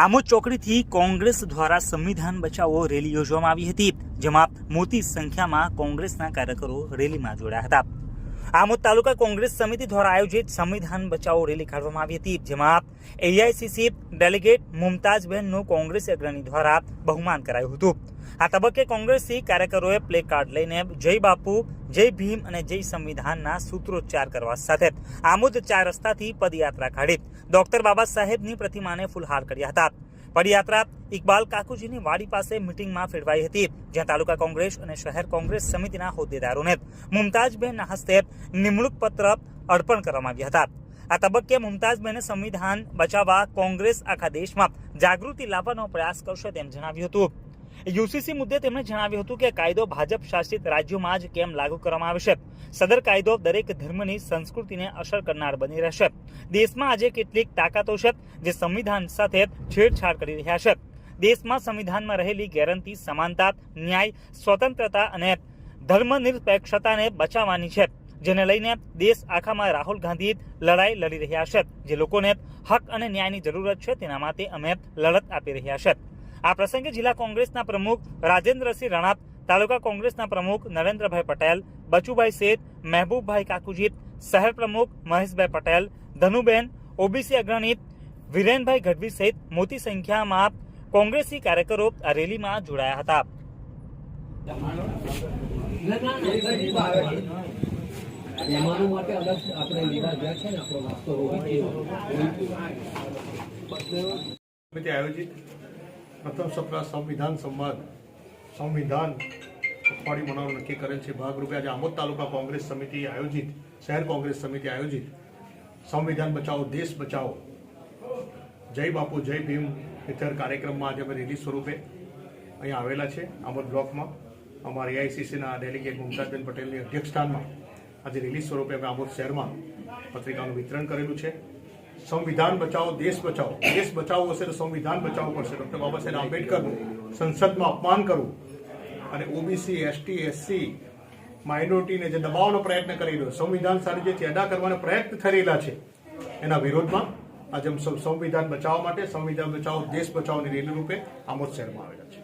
આમોદ ચોકડીથી કોંગ્રેસ દ્વારા સંવિધાન બચાવો રેલી યોજવામાં આવી હતી, જેમાં મોટી સંખ્યામાં કોંગ્રેસના કાર્યકરો રેલીમાં જોડાયા હતા. આમોદ તાલુકા કોંગ્રેસ સમિતિ દ્વારા આયોજિત સંવિધાન બચાવો રેલી કાઢવામાં આવી હતી. જેમાં એઆઈસીસી ડેલિગેટ મુમતાજબહેનનું કોંગ્રેસ અગ્રણી દ્વારા બહુમાન કરાયું હતું. આ તબક્કે કોંગ્રેસી કાર્યકરોએ પ્લે કાર્ડ લઈને જય બાપુ, જય ભીમ અને જય સંવિધાનના સૂત્રોચ્ચાર કરવા સાથે આમોદ ચાર રસ્તાથી પદયાત્રા કાઢી. ડોક્ટર બાબા સાહેબની પ્રતિમાને ફુલહાર કર્યા હતા. પદયાત્રા ઇકબાલ કાકુજીની વાડી પાસે મિટિંગમાં ફેરવાઈ હતી, જ્યાં તાલુકા કોંગ્રેસ અને શહેર કોંગ્રેસ સમિતિના હોદ્દેદારોને મુમતાજબેનના હસ્તે નિમણૂક પત્ર અર્પણ કરવામાં આવ્યા હતા. આ તબક્કે મુમતાજબેને સંવિધાન બચાવવા કોંગ્રેસ આખા દેશમાં જાગૃતિ લાવવાનો પ્રયાસ કરશે તેમ જણાવ્યું હતું. યુસીસી મુદ્દે તેમણે જણાવ્યું હતું કે કાયદો ભાજપ શાસિત રાજ્યોમાં જ કેમ લાગુ કરવામાં આવશે? સદર કાયદો દરેક ધર્મની સંસ્કૃતિને અસર કરનાર બની રહેશે. દેશમાં આજે કેટલીક તાકાતો છે જે સંવિધાન સાથે છેડછાડ કરી રહ્યા છે. દેશમાં સંવિધાનમાં રહેલી ગેરંટી, સમાનતા, ન્યાય, સ્વતંત્રતા અને ધર્મનિરપેક્ષતાને બચાવવાની છે, જેને લઈને દેશ આખામાં રાહુલ ગાંધી લડાઈ લડી રહ્યા છે. જે લોકોને હક અને ન્યાયની જરૂરત છે તેના માટે અમે લડત આપી રહ્યા છે. આ પ્રસંગે જિલ્લા કોંગ્રેસના પ્રમુખ રાજેન્દ્રસિંહ રણાપ તાલુકા કોંગ્રેસના પ્રમુખ નરેન્દ્રભાઈ પટેલ, બચુભાઈ શેઠ, મહેબૂબભાઈ કાકુજીત, શહેર પ્રમુખ મહેશભાઈ પટેલ, ધનુબેન, ઓબીસી અગ્રણી વિરેનભાઈ ગઢવી સહિત મોટી સંખ્યામાં કોંગ્રેસી કાર્યકરો આ રેલીમાં જોડાયા હતા. મહેમાનો માટે અલગ આપણે લીધા ગયા છે ને, આપણો નાસ્તો હોવી જોઈએ. આયોજિત પ્રથમ સપ્તાહ સંવિધાન સંવાદ. સંવિધાન પખવાડી મનાવવાનું નક્કી કરેલ છે. ભાગરૂપે આજે આમોદ તાલુકા કોંગ્રેસ સમિતિ આયોજિત, શહેર કોંગ્રેસ સમિતિ આયોજિત. સંવિધાન બચાવો, દેશ બચાવો. જય બાપુ, જય ભીમ હેઠળ કાર્યક્રમમાં આજે અમે રિલીઝ સ્વરૂપે અહીંયા આવેલા છે, આમોદ બ્લોકમાં. અમારા એઆઈસીસીના ડેલિગેટ મુમતાજબેન પટેલની અધ્યક્ષસ્થાનમાં આજે રિલીઝ સ્વરૂપે અમે આમોદ શહેરમાં પત્રિકાનું વિતરણ કરેલું છે. સંવિધાન બચાવો, દેશ બચાવો. દેશ બચાવવો હશે તો સંવિધાન બચાવવું પડશે. ડોક્ટર બાબા સાહેબ આંબેડકરનું સંસદમાં અપમાન કરવું અને ઓબીસી એસટી એસસી માઇનોરિટીને જે દબાવવાનો પ્રયત્ન કરી રહ્યો સંવિધાન સાથે જે ચેડા કરવાનો પ્રયત્ન રહેલા છે, એના વિરોધમાં આજે સંવિધાન બચાવવા માટે, સંવિધાન બચાવો, દેશ બચાવોની રેલી રૂપે આમોદ શહેરમાં આવેલા છે.